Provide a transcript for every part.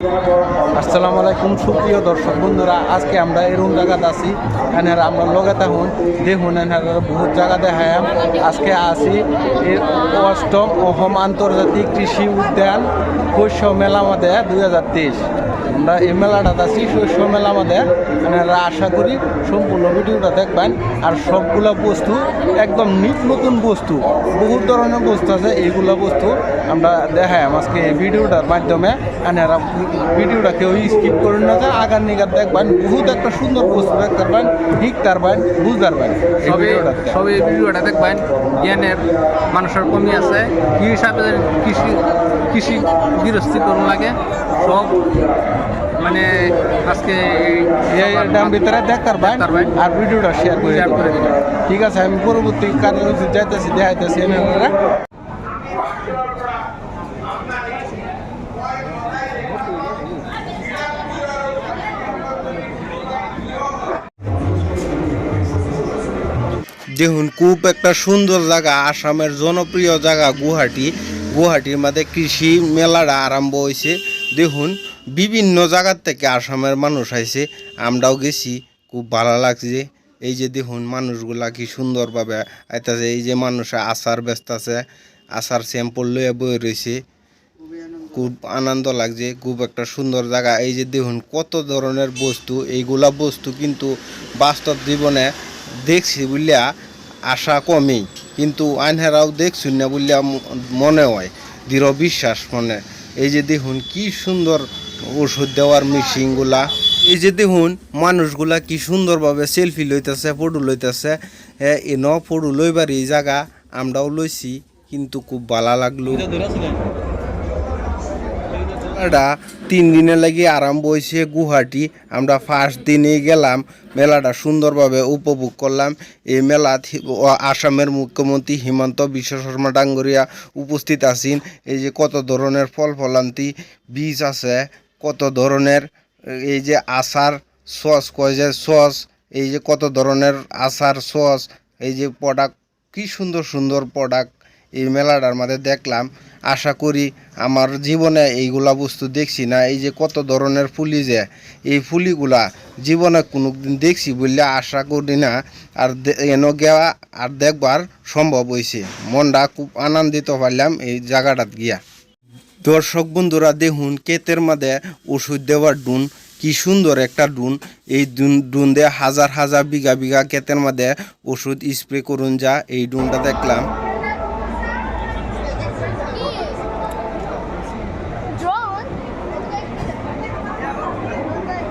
আসসালামু আলাইকুম, সুপ্রিয় দর্শক বন্ধুরা, আজকে আমরা এরকম জায়গাতে আছি। এখানে আমরা লগে থাকুন, দেখুন এখানে বহুত জায়গা দেখায়াম আজকে আসি অষ্টম অসম আন্তর্জাতিক কৃষি উদ্যান শস্য মেলা মাদে দুই হাজার তেইশ। আমরা এই মেলাটাতে আছি, শস্য মেলা মাদে আপনারা আশা করি সম্পূর্ণ ভিডিওটা দেখবেন। আর সবগুলা বস্তু, একদম নিট নতুন বস্তু, বহুত ধরনের বস্তু আছে, এইগুলা বস্তু আমরা দেখায়াম আজকে এই ভিডিওটার মাধ্যমে। আপনারা ভিডিওটা কেউ স্কিপ করেন না যে আগার নিগার দেখবেন বহুত একটা সুন্দর বস্তু দেখতে পারবেন শিখতে পারবেন বুঝতে পারবেন সবে ভিডিওটা। দেখবেন জ্ঞানের মানুষের কমি আছে কি হিসাবে কৃষি কৃষি গৃহস্থী করুন লাগে সব মানে আজকে এই ভিতরে দেখতে পারবেন আর ভিডিওটা শেয়ার করে। ঠিক আছে আমি পরবর্তী কাজে যাইতেছি দেখাইতেছি দেখুন, খুব একটা সুন্দর জায়গা, আসামের জনপ্রিয় জায়গা গুয়াহাটি। গুয়াহাটির মধ্যে কৃষি মেলাটা আরম্ভ হয়েছে। দেখুন, বিভিন্ন জায়গার থেকে আসামের মানুষ আইছে। আমরাও গেছি, খুব ভালো লাগছে। এই যে দেখুন, মানুষগুলা কি সুন্দরভাবে আইতাছে। এই যে মানুষ আচার ব্যস্ত আছে, আচার স্যাম্পল লইয়া বয়ে রয়েছে। খুব আনন্দ লাগছে, খুব একটা সুন্দর জায়গা। এই যে দেখুন, কত ধরনের বস্তু, এইগুলা বস্তু কিন্তু বাস্তব জীবনে দেখছি বুঝলিয়া আশা কমই, কিন্তু আইনহেরাও দেখছুন না বললে মনে হয়, দৃঢ় বিশ্বাস মনে। এই যে দেখুন কি সুন্দর ওষুধ দেওয়ার মেশিনগুলা। এই যে দেখুন, মানুষগুলা কি সুন্দরভাবে সেলফি লইতেছে, ফটো লইতেছে। এন ফটো লইবার এই জায়গা আমরাও লইছি, কিন্তু খুব ভালো লাগল। মেলাটা তিন দিনের লাগি আরম্ভ হয়েছে গুহাটি আমরা ফার্স্ট দিনেই গেলাম, মেলাটা সুন্দরভাবে উপভোগ করলাম। এই মেলাত হি- আসামের মুখ্যমন্ত্রী হিমন্ত বিশ্ব শর্মা ডাঙ্গরিয়া উপস্থিত আছেন। এই যে কত ধরনের ফল ফলান্তি, বীজ আছে, কত ধরনের, এই যে আচার সস, কয় যে সস, এই যে কত ধরনের আচার সস, এই যে প্রোডাক্ট কি সুন্দর সুন্দর প্রোডাক্ট এই মেলাটার মধ্যে দেখলাম, আশা করি আমার জীবনে এইগুলা বস্তু দেখছি না। এই যে কত ধরনের ফুলি যে, এই ফুলিগুলা জীবনে কোনো দিন দেখছি বললে আশা করি না। আর এনো গেওয়া আর দেখবার সম্ভব হয়েছে মনটা খুব আনন্দিত পারলাম এই জায়গাটাত গিয়া। দর্শক বন্ধুরা, দেখুন কেতের মধ্যে ওষুধ দেওয়ার ডুন কি সুন্দর একটা ডুন এই ডুন দিয়ে হাজার হাজার বিঘা বিঘা ক্ষেতের মধ্যে ওষুধ স্প্রে করুন যা। এই ডুনটা দেখলাম।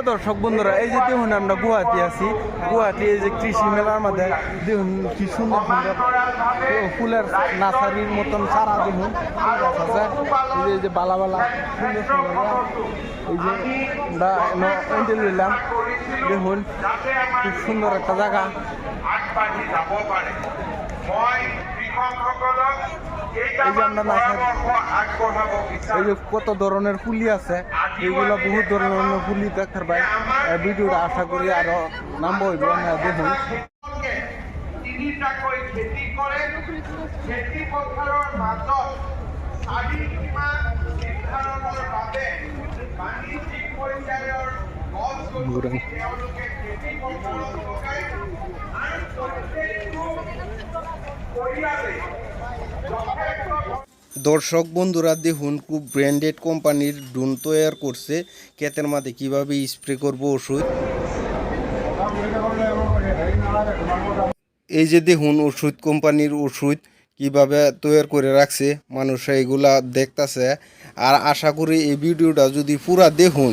সুপ্রিয় দর্শক বন্ধুরা, এই যে দেখুন আমরা গুয়াহাটি আছি। গুয়াহাটি এই যে কৃষি মেলার মধ্যে দেখুন কি সুন্দর সুন্দর ফুলের নার্সারির মতন সারা দেখুন। এই যে- বালা বালা সুন্দর সুন্দর এই যে নিলাম। দেখুন, খুব সুন্দর একটা জায়গা। এই যে আমরা এই যে কত ধরনের ফুলি আছে। এইগুলা বহুত ধরনের ফুলি দেখার পাই ভিডিওটা আশা করি আরও হইব দেখুন দর্শক বন্ধুরা, দেখুন, খুব ব্র্যান্ডেড কোম্পানির ডুন তৈরি করছে। ক্ষেতের মাঝে কীভাবে স্প্রে করব ওষুধ? এই যে দেখুন, ওষুধ কোম্পানির ওষুধ কীভাবে তৈরি করে রাখছে মানুষ এইগুলা দেখতাছে। আর আশা করি এই ভিডিওটা যদি পুরা দেখুন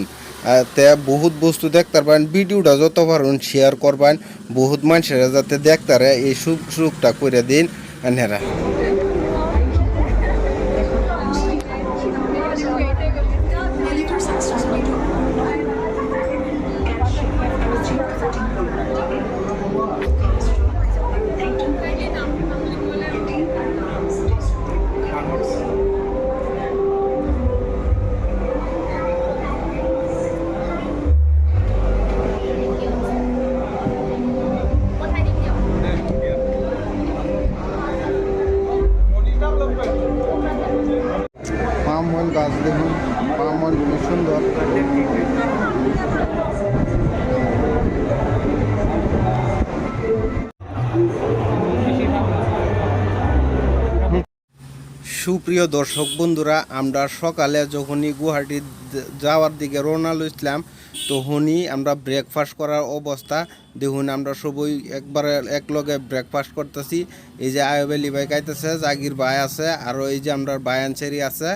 তে বহুত বস্তু দেখতে পারেন ভিডিওটা যত পারেন শেয়ার করবেন, বহুত মানুষেরা যাতে দেখতারে এই সুখ সুখটা করে দিন এনারা গাছ দেখুন, পাম পামন কি সুন্দর। সুপ্রিয় দর্শক বন্ধুরা, আমরা সকালে যখনই গুয়াহাটি যাওয়ার দিকে রওনা লইছিলাম তখনই আমরা ব্রেকফাস্ট করার অবস্থা। দেখুন, আমরা সবই একবারে একলগে ব্রেকফাস্ট করতেছি। এই যে আয়ব আলী ভাই খাইতেছে, জাগির ভাই আছে আরও এই যে আমরা বায়ানচেরি আছে।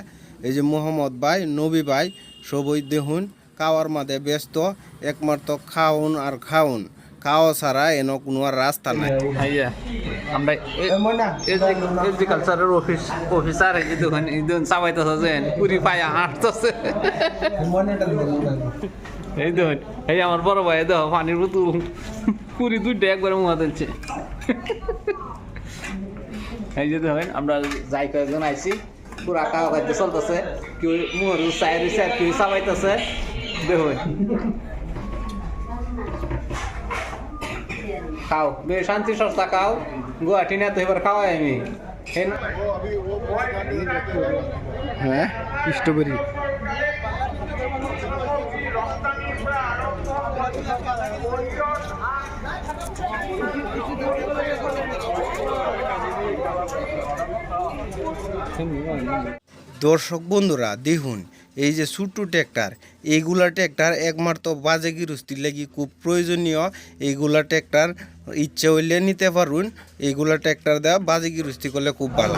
এই যে মোহাম্মদ ভাই, নবী ভাই, সবই দেখুন, খাওয়ার মাঝে ব্যস্ত, একমাত্র খাউন আর খাউন খাওয়া ছাড়া এন কোনো আর রাস্তা নাই। আমরা এগ্রিকালচারের অফিস অফিসার এই দেখুন এই দেখুন চাবাইতেছে পুরি পায়া হাঁটতেছে। এই দেখুন, এই আমার বড় ভাই দেখো, পানির বোতল, পুরি দুইটা একবারে মুখা দিচ্ছে। এই যে দেখেন, আমরা যাই কয়েকজন আইছি। পুরা খাইতে চলতেছে, কেউ মুহর চাই রয়েছে আর কেউ চাবাইতেছে, দেখুন। খাও, বে, শান্তি সস্তা খাও গুয়াহাটি না তো এবার খাওয়াই আমি হ্যাঁ দর্শক বন্ধুরা, দেখুন, এই যে ছোট্ট ট্র্যাক্টর এইগুলা ট্র্যাক্টর একমাত্র বাজে গিরস্তির লাগি খুব প্রয়োজনীয়। এইগুলা ট্র্যাক্টর ইচ্ছে হইলে নিতে পারুন এইগুলা ট্র্যাক্টর দেওয়া বাজে গিরস্তি করলে খুব ভালো।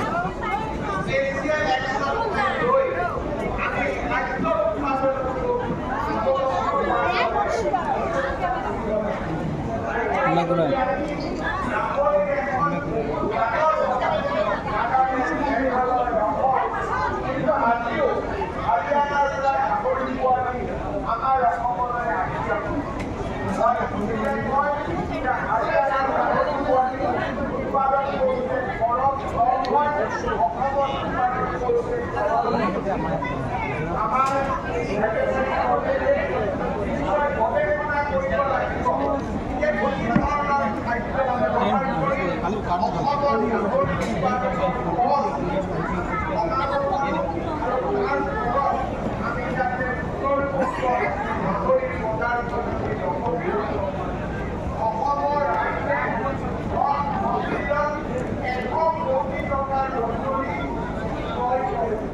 উৎপাদন